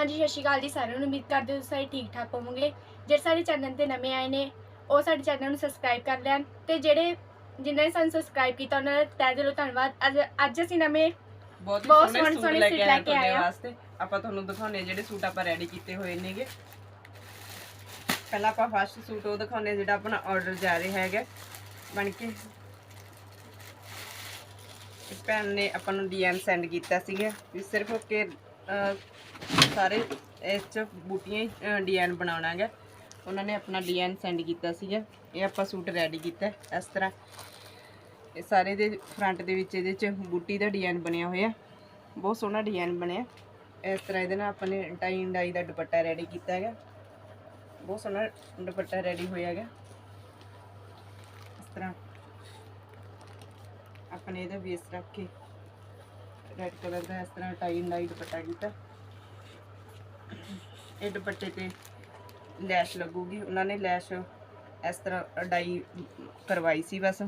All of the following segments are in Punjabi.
ਹਾਂਜੀ ਸਤਿ ਸ਼੍ਰੀ ਅਕਾਲ ਜੀ ਸਾਰਿਆਂ ਨੂੰ। ਉਮੀਦ ਕਰਦੇ ਹਾਂ ਤੁਸੀਂ ਸਾਰੇ ਠੀਕ ਠਾਕ ਹੋਵੋਗੇ। ਜਿਹੜੇ ਸਾਡੇ ਚੈਨਲ ਤੇ ਨਵੇਂ ਆਏ ਨੇ ਉਹ ਸਾਡੇ ਚੈਨਲ ਨੂੰ ਸਬਸਕ੍ਰਾਈਬ ਕਰ ਲੈਣ ਤੇ ਜਿਹੜੇ ਜਿਨ੍ਹਾਂ ਨੇ ਸਾਨੂੰ ਸਬਸਕ੍ਰਾਈਬ ਕੀਤਾ ਉਹਨਾਂ ਦਾ ਤਹਿ ਦਿਲੋਂ ਧੰਨਵਾਦ। ਅੱਜ ਅੱਜ ਅਸੀਂ ਨਵੇਂ ਬਹੁਤ ਹੀ ਸੋਹਣੇ ਸੋਹਣੇ ਸੂਟ ਲੈ ਕੇ ਆਏ ਤੁਹਾਡੇ ਆਏ ਆ। ਵਾਸਤੇ। ਆਪਾਂ ਤੁਹਾਨੂੰ ਦਿਖਾਉਣੇ ਆ ਜਿਹੜੇ ਸੂਟ ਆਪਾਂ ਰੈਡੀ ਕੀਤੇ ਹੋਏ ਨੇਗੇ। ਪਹਿਲਾਂ ਆਪਾਂ ਫਸਟ ਸੂਟ ਉਹ ਦਿਖਾਉਣੇ ਆ ਜਿਹੜਾ ਆਪਣਾ ਆਰਡਰ ਜਾ ਰਿਹਾ ਹੈਗਾ। ਬਣ ਕੇ। ਇਸ ਭੈਣ ਨੇ ਆਪਾਂ ਨੂੰ ਡੀਐਮ ਸੈਂਡ ਕੀਤਾ ਸੀਗਾ ਵੀ ਸਿਰਫ ਕਿ ਸਾਰੇ ਇਸ ਚ ਬੂਟੀਆਂ ਡੀਐਨ ਬਣਾਉਣਾ ਹੈਗਾ। ਉਹਨਾਂ ਨੇ ਆਪਣਾ ਡੀਐਨ ਸੈਂਡ ਕੀਤਾ ਸੀਗਾ। ਇਹ ਆਪਾਂ ਸੂਟ ਰੈਡੀ ਕੀਤਾ ਇਸ ਤਰ੍ਹਾਂ। ਇਹ ਸਾਰੇ ਦੇ ਫਰੰਟ ਦੇ ਵਿੱਚ ਇਹਦੇ ਚ ਬੂਟੀ ਦਾ ਡਿਜ਼ਾਈਨ ਬਣਿਆ ਹੋਇਆ। ਬਹੁਤ ਸੋਹਣਾ ਡਿਜ਼ਾਈਨ ਬਣਿਆ। ਇਸ ਤਰ੍ਹਾਂ ਇਹਦੇ ਨਾਲ ਆਪਾਂ ਨੇ ਟਾਈ ਡਾਈ ਦਾ ਦੁਪੱਟਾ ਰੈਡੀ ਕੀਤਾ ਹੈਗਾ। ਬਹੁਤ ਸੋਹਣਾ ਦੁਪੱਟਾ ਰੈਡੀ ਹੋਇਆ ਹੈਗਾ। ਇਸ ਤਰ੍ਹਾਂ ਆਪਣੇ ਇਹਦਾ ਬੇਸ ਰੱਖ। ਕੇ ਰੈਡ ਕਲਰ ਦਾ ਇਸ ਤਰ੍ਹਾਂ ਟਾਈ ਡਾਈ ਦੁਪੱਟਾ ਕੀਤਾ। ਇਹ ਦੁਪੱਟੇ ਤੇ ਲੈਸ਼ ਲੱਗੂਗੀ। ਉਹਨਾਂ ਨੇ ਲੈਸ਼ ਇਸ ਤਰ੍ਹਾਂ ਡਾਈ ਕਰਵਾਈ ਸੀ ਬਸ।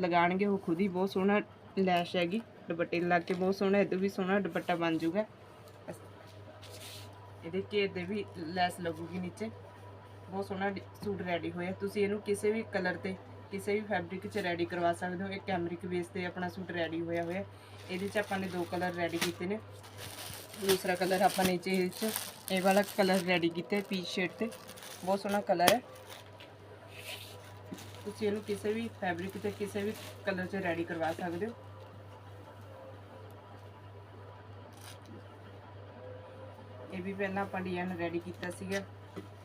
ਲਗਾਣਗੇ ਉਹ ਖੁਦ ਹੀ ਬਹੁਤ ਸੋਹਣਾ ਲੈਸ਼ ਹੈਗੀ। ਦੁਪੱਟੇ ਨੂੰ ਲੱਗ ਕੇ ਬਹੁਤ ਸੋਹਣਾ ਇਹਦੇ ਵੀ ਸੋਹਣਾ ਦੁਪੱਟਾ ਬਣ ਜਾਊਗਾ। ਇਹਦੇ ਘੇਰ ਦੇ ਵੀ ਲੈਸ ਲੱਗੂਗੀ ਨੀਚੇ। ਬਹੁਤ ਸੋਹਣਾ ਸੂਟ ਰੈਡੀ ਹੋਇਆ। ਤੁਸੀਂ ਇਹਨੂੰ ਕਿਸੇ ਵੀ ਕਲਰ ਤੇ ਕਿਸੇ ਵੀ ਫੈਬਰਿਕ 'ਚ ਰੈਡੀ ਕਰਵਾ ਸਕਦੇ ਹੋ। ਇਹ ਕੈਮਰਿਕ ਬੇਸ ਤੇ ਆਪਣਾ ਸੂਟ ਰੈਡੀ ਹੋਇਆ ਹੋਇਆ। ਇਹਦੇ 'ਚ ਆਪਾਂ ਨੇ ਦੋ ਕਲਰ ਰੈਡੀ ਕੀਤੇ ਨੇ। ਦੂਸਰਾ ਕਲਰ ਆਪਾਂ ਨੇ ਇਹ 'ਚ ਇਹ ਵਾਲਾ ਕਲਰ ਰੈਡੀ ਕੀਤਾ ਪੀਚ ਸ਼ੇਡ ਤੇ। ਬਹੁਤ ਸੋਹਣਾ ਕਲਰ ਹੈ। ਤੁਸੀਂ ਇਹਨੂੰ ਕਿਸੇ ਵੀ ਫੈਬਰਿਕ ਤੇ ਕਿਸੇ ਵੀ ਕਲਰ 'ਚ ਰੈਡੀ ਕਰਵਾ ਸਕਦੇ ਹੋ। ਇਹ ਵੀ ਪਹਿਲਾਂ ਆਪਾਂ ਡਿਜ਼ਾਈਨ ਰੈਡੀ ਕੀਤਾ ਸੀਗਾ।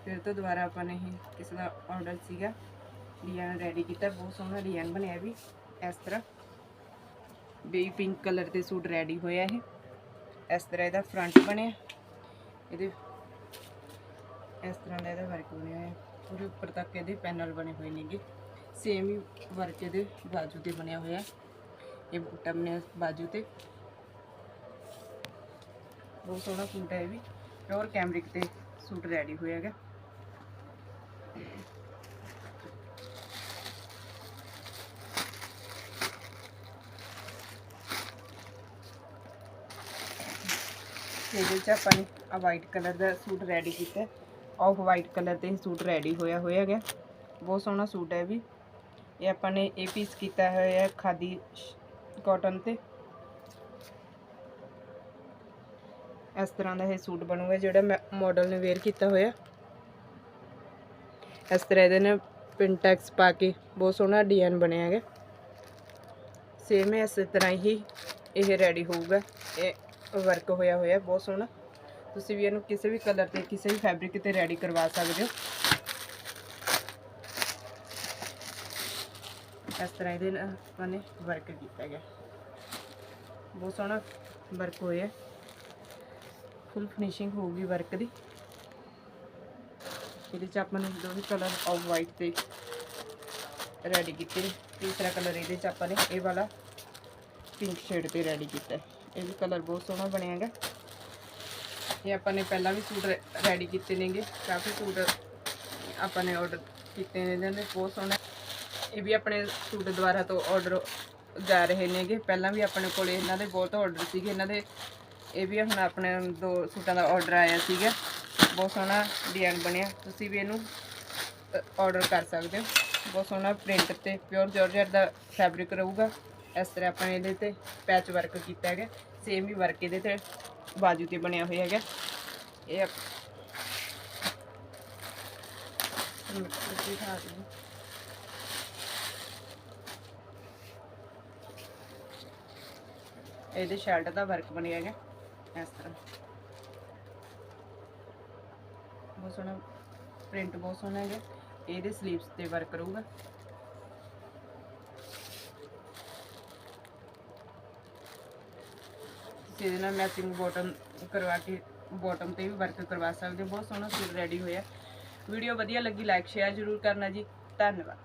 ਫਿਰ ਤੋਂ ਦੁਬਾਰਾ ਆਪਾਂ ਨੇ ਇਹ ਕਿਸੇ ਦਾ ਆਰਡਰ ਸੀਗਾ। ਡਿਜ਼ਾਈਨ ਰੈਡੀ ਕੀਤਾ, ਬਹੁਤ ਸੋਹਣਾ ਡਿਜ਼ਾਈਨ ਬਣਿਆ ਵੀ, ਇਸ ਤਰ੍ਹਾਂ। ਬੇਬੀ ਪਿੰਕ ਕਲਰ ਦੇ ਸੂਟ ਰੈਡੀ ਹੋਇਆ ਇਹ। ਇਸ ਤਰ੍ਹਾਂ ਇਹਦਾ ਫਰੰਟ ਬਣਿਆ। ਇਹਦੇ, ਇਸ ਤਰ੍ਹਾਂ ਦਾ ਇਹਦਾ ਵਰਕ ਬਣਿਆ ਹੋਇਆ। ਪੂਰੇ ਉੱਪਰ ਤੱਕ ਇਹਦੇ ਪੈਨਲ ਬਣੇ ਹੋਏ ਨੇਗੇ। ਸੇਮ ਹੀ ਵਰਕ ਇਹਦੇ ਬਾਜੂ ਤੇ ਬਣਿਆ ਹੋਇਆ। ਇਹ ਬੂਟਾ ਬਣਿਆ ਬਾਜੂ ਤੇ। ਬਹੁਤ ਸੋਹਣਾ ਸੂਟ ਹੈ ਇਹ ਵੀ। ਪਿਓਰ ਕੈਮਰਿਕ ਤੇ ਸੂਟ ਰੈਡੀ ਹੋਇਆ ਹੈਗਾ। ਤੇ ਚ ਆਪਾਂ ਨੇ ਆ ਵਾਈਟ ਕਲਰ ਦਾ ਸੂਟ ਰੈਡੀ ਕੀਤਾ ਆਫ ਵਾਈਟ ਕਲਰ ਤੇ ਇਹ ਸੂਟ ਰੈਡੀ ਹੋਇਆ ਹੋਇਆ ਗਿਆ ਬਹੁਤ ਸੋਹਣਾ ਸੂਟ ਹੈ ਵੀ। ਇਹ ਆਪਾਂ ਨੇ ਇਹ ਪੀਸ ਕੀਤਾ ਹੋਇਆ ਹੈ ਖਾਦੀ ਕਾਟਨ ਤੇ। ਇਸ ਤਰ੍ਹਾਂ ਦਾ ਇਹ ਸੂਟ ਬਣੂਗਾ ਜਿਹੜਾ ਮੈਂ ਮਾਡਲ ਨੇ ਵੇਅਰ ਕੀਤਾ ਹੋਇਆ। ਇਸ ਤਰ੍ਹਾਂ ਇਹਦੇ ਨਾਲ ਪਿੰਟੈਕਸ ਪਾ ਕੇ ਬਹੁਤ ਸੋਹਣਾ ਡਿਜ਼ਾਈਨ ਬਣਿਆ ਹੈਗਾ। ਸੇਮ ਇਸੇ ਤਰ੍ਹਾਂ ਹੀ ਇਹ ਰੈਡੀ ਹੋਊਗਾ। ਇਹ ਵਰਕ ਹੋਇਆ ਹੋਇਆ, ਬਹੁਤ ਸੋਹਣਾ। ਤੁਸੀਂ ਵੀ ਇਹਨੂੰ ਕਿਸੇ ਵੀ ਕਲਰ ਤੇ, ਕਿਸੇ ਵੀ ਫੈਬਰਿਕ ਤੇ ਰੈਡੀ ਕਰਵਾ ਸਕਦੇ ਹੋ। ਇਸ ਤਰ੍ਹਾਂ ਇਹਦੇ ਨਾਲ ਆਪਾਂ ਨੇ ਵਰਕ ਕੀਤਾ ਗਿਆ ਬਹੁਤ ਸੋਹਣਾ ਵਰਕ ਹੋਇਆ। ਫੁੱਲ ਫਿਨਿਸ਼ਿੰਗ ਹੋਊਗੀ ਵਰਕ ਦੀ। ਇਹਦੇ ਚ ਆਪਾਂ ਨੇ ਦੋ ਵੀ ਕਲਰ ਆਫ ਵਾਈਟ ਤੇ ਰੈਡੀ ਕੀਤੇ ਨੇ। ਤੀਸਰਾ ਕਲਰ ਇਹਦੇ ਚ ਆਪਾਂ ਨੇ ਇਹ ਵਾਲਾ ਪਿੰਕ ਸ਼ੇਡ ਤੇ ਰੈਡੀ ਕੀਤਾ ਇਹ ਵੀ ਕਲਰ ਬਹੁਤ ਸੋਹਣਾ ਬਣਿਆ ਹੈਗਾ। ਇਹ ਆਪਾਂ ਨੇ ਪਹਿਲਾਂ ਵੀ ਸੂਟ ਰੈਡੀ ਕੀਤੇ ਨੇਗੇ ਕਾਫੀ ਸੂਟ ਆਪਾਂ ਨੇ ਆਰਡਰ ਕੀਤੇ ਨੇ ਇਹਨਾਂ ਦੇ ਬਹੁਤ ਸੋਹਣੇ। ਇਹ ਵੀ ਆਪਣੇ ਸੂਟ ਦੁਆਰਾ ਤੋਂ ਆਰਡਰ ਜਾ ਰਹੇ ਨੇਗੇ ਪਹਿਲਾਂ ਵੀ ਆਪਣੇ ਕੋਲੇ ਇਹਨਾਂ ਦੇ ਬਹੁਤ ਆਰਡਰ ਸੀਗੇ। ਇਹਨਾਂ ਦੇ ਇਹ ਵੀ ਹੁਣ ਆਪਣੇ ਦੋ ਸੂਟਾਂ ਦਾ ਆਰਡਰ ਆਇਆ ਸੀਗਾ। ਬਹੁਤ ਸੋਹਣਾ ਡਿਜ਼ਾਈਨ ਬਣਿਆ। ਤੁਸੀਂ ਵੀ ਇਹਨੂੰ ਆਰਡਰ ਕਰ ਸਕਦੇ ਹੋ। ਬਹੁਤ ਸੋਹਣਾ ਪ੍ਰਿੰਟ ਤੇ ਪਿਓਰ ਜਾਰਜਟ ਦਾ ਫੈਬਰਿਕ ਰਹੂਗਾ। ਇਸ ਤਰ੍ਹਾਂ ਆਪਾਂ ਇਹਦੇ ਤੇ ਪੈਚ ਵਰਕ ਕੀਤਾ ਹੈਗਾ। ਸੇਮ ਹੀ ਵਰਕ ਇਹਦੇ ਤੇ ਬਾਜੂ ਤੇ ਬਣਿਆ ਹੋਇਆ ਹੈਗਾ। ਇਹ ਇਹਦੇ ਸ਼ਰਟ ਦਾ ਵਰਕ ਬਣਿਆ ਹੈਗਾ, ਇਸ ਤਰ੍ਹਾਂ। ਬਹੁਤ ਸੋਹਣਾ ਪ੍ਰਿੰਟ ਬਹੁਤ ਸੋਹਣਾ ਹੈਗਾ। ਇਹਦੇ ਸਲੀਵਸ ਤੇ ਵਰਕ ਰਹੂਗਾ। ਜਿਹਦੇ ਨਾਲ ਮੈਚਿੰਗ ਬਾਟਮ ਕਰਵਾ ਕੇ, ਬਾਟਮ ਤੇ ਵੀ ਵਰਕ ਕਰਵਾ ਸਕਦੇ ਹੋ। ਬਹੁਤ ਸੋਹਣਾ ਸੂਟ ਰੈਡੀ ਹੋਇਆ। ਵੀਡੀਓ ਵਧੀਆ ਲੱਗੀ ਲਾਈਕ ਸ਼ੇਅਰ ਜ਼ਰੂਰ ਕਰਨਾ ਜੀ। ਧੰਨਵਾਦ।